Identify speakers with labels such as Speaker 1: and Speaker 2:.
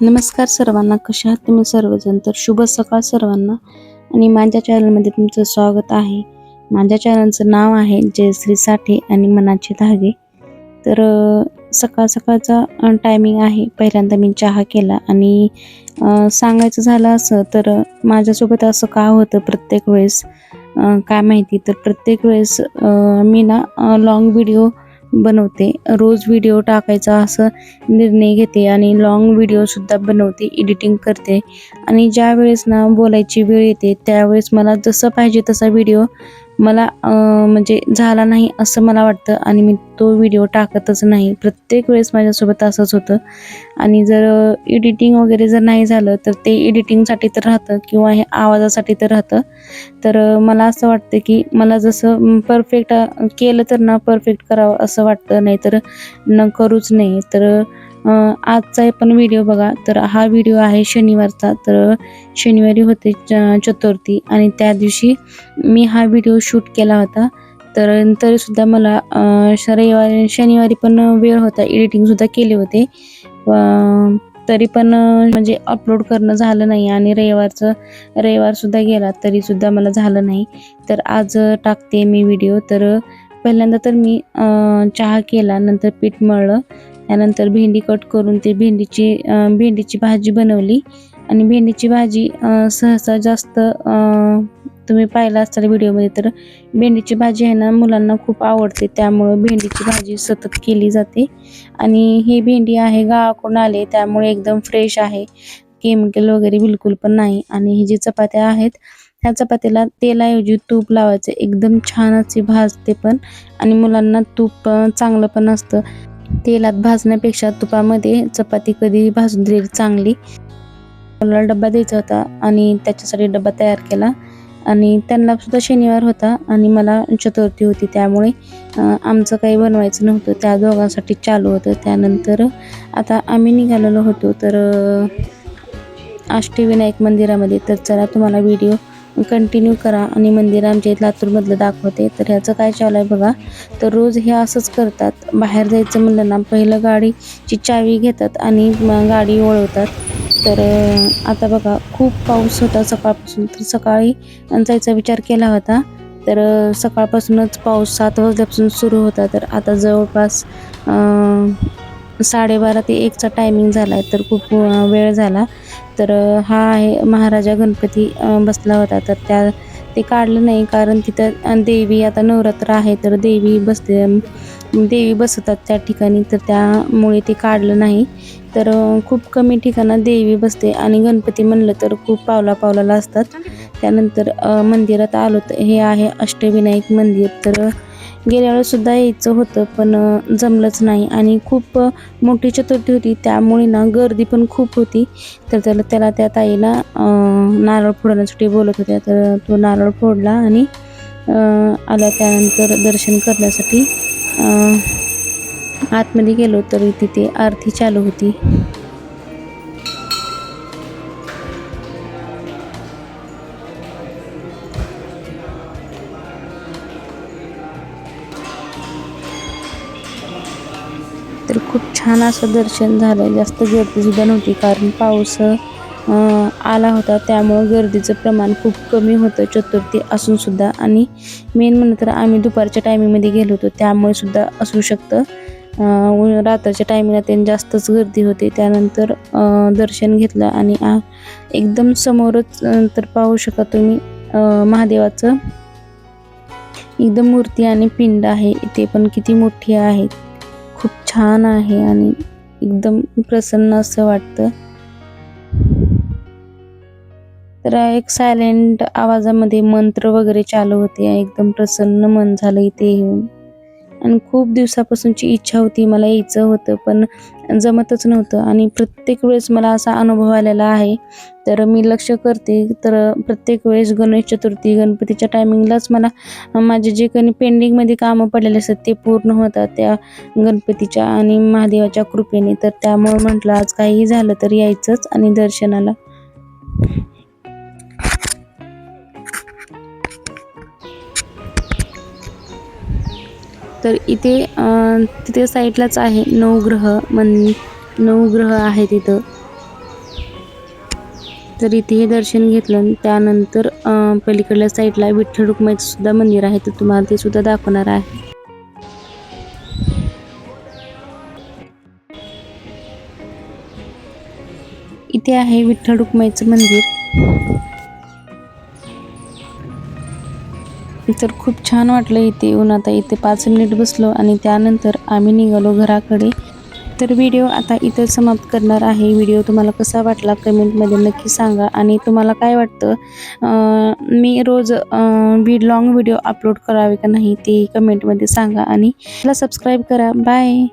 Speaker 1: नमस्कार सर्वांना कशा आहात तुम्ही सर्वजण? तर शुभ सकाळ सर्वांना आणि माझ्या चॅनलमध्ये तुमचं स्वागत आहे. माझ्या चॅनलचं नाव आहे जयश्री साठे आणि मनाचे धागे. तर सकाळ सकाळचा टायमिंग आहे. पहिल्यांदा मी चहा केला आणि सांगायचं झालं असं तर माझ्यासोबत असं का होतं प्रत्येक वेळेस काय माहिती? तर प्रत्येक वेळेस मी ना लॉंग व्हिडिओ बनवते. रोज व्हिडिओ टाकायचा असं निर्णय घेते आणि लॉंग व्हिडिओसुद्धा बनवते एडिटिंग करते. आणि ज्या वेळेस ना बोलायची वेळ येते त्यावेळेस मला जसं पाहिजे तसा व्हिडिओ मला म्हणजे झाला नाही असं मला वाटतं आणि मी तो व्हिडिओ टाकतच नाही. प्रत्येक वेळेस माझ्यासोबत असंच होतं. आणि जर एडिटिंग वगैरे जर नाही झालं तर ते एडिटिंगसाठी तर राहतं किंवा हे आवाजासाठी तर राहतं. तर मला असं वाटतं की मला जसं परफेक्ट केलं तर ना परफेक्ट करावं असं वाटतं. नाहीतर न करूच नाही. तर आजचा पण व्हिडिओ बघा. तर हा व्हिडिओ आहे शनिवारचा. तर शनिवारी होते च- चतुर्थी आणि त्या दिवशी मी हा व्हिडिओ शूट केला होता. तर तरीसुद्धा मला श- रविवारी शनिवारी पण वेळ होता. एडिटिंगसुद्धा केले होते. तरी पण म्हणजे अपलोड करणं झालं नाही आणि रविवारचं रविवारसुद्धा गेला तरीसुद्धा मला झालं नाही. तर आज टाकते मी व्हिडिओ तर पहिल्यांदा तर मी चहा केला नंतर पीठ मळलं. त्यानंतर भेंडी कट करून ते भेंडीची भेंडीची भाजी बनवली. आणि भेंडीची भाजी सहसा जास्त तुम्ही पाहिला असाल व्हिडिओमध्ये तर भेंडीची भाजी आहे ना मुलांना खूप आवडते. त्यामुळं भेंडीची भाजी सतत केली जाते. आणि ही भेंडी आहे गावाकडून आले त्यामुळे एकदम फ्रेश आहे. केमिकल वगैरे बिलकुल पण नाही. आणि ही जी चपात्या आहेत ह्या चपातीला तेलाऐवजी तूप लावायचं. एकदम छान अशी भाजते पण. आणि मुलांना तूप चांगलं पण असतं. तेलात भाजण्यापेक्षा तुपामध्ये चपाती कधी भाजून दिलेली चांगली. मला डब्बा द्यायचा होता आणि त्याच्यासाठी डब्बा तयार केला. आणि त्यांना सुद्धा शनिवार होता आणि मला चतुर्थी होती. त्यामुळे आमचं काही बनवायचं नव्हतं. त्या दोघांसाठी चालू होतं. त्यानंतर आता आम्ही निघालेलो होतो. तर अष्टविनायक मंदिरामध्ये तर चला तुम्हाला व्हिडिओ कंटिन्यू करा आणि मंदिर आमच्या इथं लातूरमधलं दाखवते. तर ह्याचं काय चालू आहे बघा. तर रोज हे असंच करतात. बाहेर जायचं म्हणलं ना पहिलं गाडीची चावी घेतात आणि मग गाडी वळवतात. तर आता बघा खूप पाऊस होता सकाळपासून. तर सकाळी जायचा विचार केला होता. तर सकाळपासूनच पाऊस सात वाजल्यापासून सुरू होता. तर आता जवळपास साडेबारा ते एकचा टायमिंग झाला आहे तर खूप वेळ झाला. तर हा आहे महाराजा गणपती बसला होता. तर त्या ते काढलं नाही कारण तिथं देवी आता नवरात्र आहे तर देवी बसते देवी बसतात त्या ठिकाणी. तर त्यामुळे ते काढलं नाही. तर खूप कमी ठिकाणं देवी बसते आणि गणपती म्हणलं तर खूप पावला पावलाला असतात. त्यानंतर मंदिरात आलो तर हे आहे अष्टविनायक मंदिर. तर गेल्या वेळेस सुद्धा यायचं होतं पण जमलंच नाही. आणि खूप मोठी चतुर्थी होती त्यामुळे ना गर्दी पण खूप होती. तर त्याला त्याला त्या ताईला नारळ फोडण्यासाठी बोलत होत्या. तर तो नारळ फोडला आणि आला त्यानंतर दर्शन करण्यासाठी. आतमध्ये गेलो तर तिथे आरती चालू होती. तर खूप छान असं दर्शन झालं जास्त गर्दीसुद्धा नव्हती कारण पाऊस आला होता. त्यामुळं गर्दीचं प्रमाण खूप कमी होतं. चतुर्थी असूनसुद्धा आणि मेन म्हणलं तर आम्ही दुपारच्या टायमिंगमध्ये गेलो होतो. त्यामुळे सुद्धा असू शकतं. रात्रीच्या टायमिंगला त्यांनी जास्तच गर्दी होती. त्यानंतर दर्शन घेतलं आणि आ- एकदम समोरच तर पाहू शकता तुम्ही महादेवाचं. एकदम मूर्ती आणि पिंड आहे. ते पण किती मोठी आहे. खूप छान आहे आणि एकदम प्रसन्न असं वाटतं. तर एक सायलेंट आवाजामध्ये मंत्र वगैरे चालू होते. एकदम प्रसन्न मन झालं इथे येऊन. आणि खूप दिवसापासूनची इच्छा होती मला यायचं होतं पण जमतच नव्हतं. आणि प्रत्येक वेळेस मला असा अनुभव आलेला आहे. तर मी लक्ष करते. तर प्रत्येक वेळेस गणेश चतुर्थी गणपतीच्या टायमिंगलाच मला माझे जे काही पेंडिंगमध्ये कामं पडलेले असतात ते पूर्ण होतात त्या गणपतीच्या आणि महादेवाच्या कृपेने. तर त्यामुळे म्हटलं आज काहीही झालं तर यायचंच आणि दर्शनाला. तर इथे तिथे साईडलाच आहे नवग्रह मन नवग्रह आहे तिथं. तर इथे हे दर्शन घेतलं आणि त्यानंतर पलीकडल्या साईडला विठ्ठल रुक्माईचं सुद्धा मंदिर आहे तर तुम्हाला ते सुद्धा दाखवणार आहे. इथे आहे विठ्ठल रुक्माईचं मंदिर. तर खूप छान वाटलं इथे येऊन. आता इथे पाच मिनिट बसलो आणि त्यानंतर आम्ही निघालो घराकडे. तर व्हिडिओ आता इथं समाप्त करणार आहे. व्हिडिओ तुम्हाला कसा वाटला कमेंटमध्ये नक्की सांगा. आणि तुम्हाला काय वाटतं मी रोज व्हिड लॉंग व्हिडिओ अपलोड करावे का नाही ते कमेंटमध्ये सांगा. आणि मला सबस्क्राईब करा. बाय